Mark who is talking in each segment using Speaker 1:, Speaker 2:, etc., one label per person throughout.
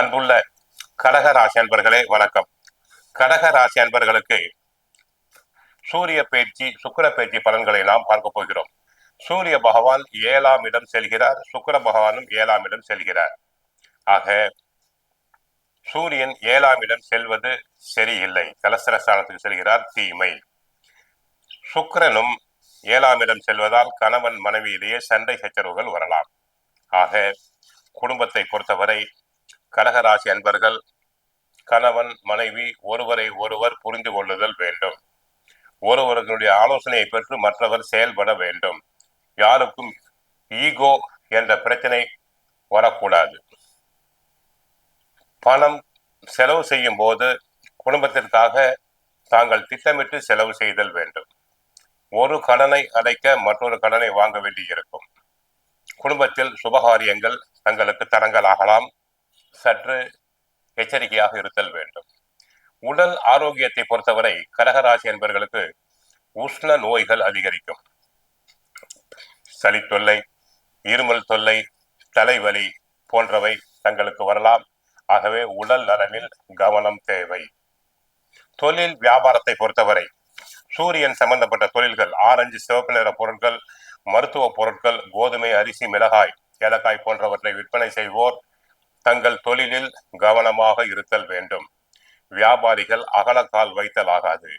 Speaker 1: அன்புள்ள கடக ராசி அன்பர்களே வணக்கம். கடக ராசி அன்பர்களுக்கு சூரிய பேச்சு சுக்கிர பேச்சு பலன்களை நாம் பார்க்க போகிறோம். சூரிய பகவான் ஏழாம் இடம் செல்கிறார் சுக்கிர பகவானும் ஏழாம் இடம் செல்கிறார். ஆக சூரியன் ஏழாம் இடம் செல்வது சரியில்லை. கலஸ்திரஸ்தானத்துக்கு செல்கிறார் தீமை. சுக்கிரனும் ஏழாம் இடம் செல்வதால் கணவன் மனைவியிலேயே சண்டை சச்சரவுகள் வரலாம். ஆக குடும்பத்தை பொறுத்தவரை கடகராசி அன்பர்கள் கணவன் மனைவி ஒருவரை ஒருவர் புரிந்து கொள்ளுதல் வேண்டும். ஒருவர்களுடைய ஆலோசனையை பெற்று மற்றவர் செயல்பட வேண்டும். யாருக்கும் ஈகோ என்ற பிரச்சனை வரக்கூடாது. பணம் செலவு செய்யும் போது குடும்பத்திற்காக தாங்கள் திட்டமிட்டு செலவு செய்தல் வேண்டும். ஒரு கடனை அடைக்க மற்றொரு கடனை வாங்க வேண்டியிருக்கும். குடும்பத்தில் சுபகாரியங்கள் தங்களுக்கு தடங்கலாகலாம். சற்று எச்சரிக்கையாக இருத்தல் வேண்டும். உடல் ஆரோக்கியத்தை பொறுத்தவரை கடகராசி என்பவர்களுக்கு உஷ்ண நோய்கள் அதிகரிக்கும். சளி தொல்லை இருமல் தொல்லை தலைவலி போன்றவை தங்களுக்கு வரலாம். ஆகவே உடல் நலனில் கவனம் தேவை. தொழில் வியாபாரத்தை பொறுத்தவரை சூரியன் சம்பந்தப்பட்ட தொழில்கள் ஆரஞ்சு சிவப்பு நிற பொருட்கள் மருத்துவ பொருட்கள் கோதுமை அரிசி மிளகாய் ஏலக்காய் போன்றவற்றை விற்பனை செய்வோர் தங்கள் தொழிலில் கவனமாக இருத்தல் வேண்டும். வியாபாரிகள் அகலக்கால் வைத்தல் ஆகாது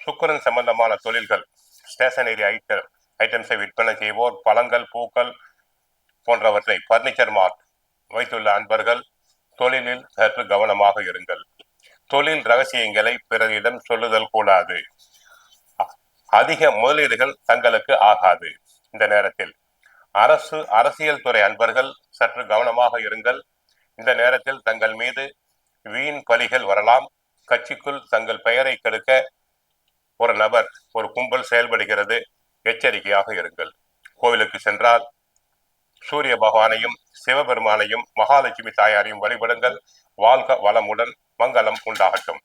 Speaker 1: சுக்கரன் சம்பந்தமான தொழில்கள் ஸ்டேஷனரி ஐட்டம் ஐட்டம்ஸை விற்பனை செய்வோர் பழங்கள் பூக்கள் போன்றவற்றை பர்னிச்சர் மார்ட் வைத்துள்ள அன்பர்கள் தொழிலில் சற்று கவனமாக இருங்கள். தொழில் ரகசியங்களை பிறரிடம் சொல்லுதல் கூடாது. அதிக முதலீடுகள் தங்களுக்கு ஆகாது. இந்த நேரத்தில் அரசு அரசியல் துறை அன்பர்கள் சற்று கவனமாக இருங்கள். இந்த நேரத்தில் தங்கள் மீது வீண் பலிகள் வரலாம். கட்சிக்குள் தங்கள் பெயரை கெடுக்க ஒரு நபர் ஒரு கும்பல் செயல்படுகிறது. எச்சரிக்கையாக இருங்கள். கோவிலுக்கு சென்றால் சூரிய பகவானையும் சிவபெருமானையும் மகாலட்சுமி தாயாரையும் வழிபடுங்கள். வாழ்க வளமுடன் மங்களம் உண்டாகட்டும்.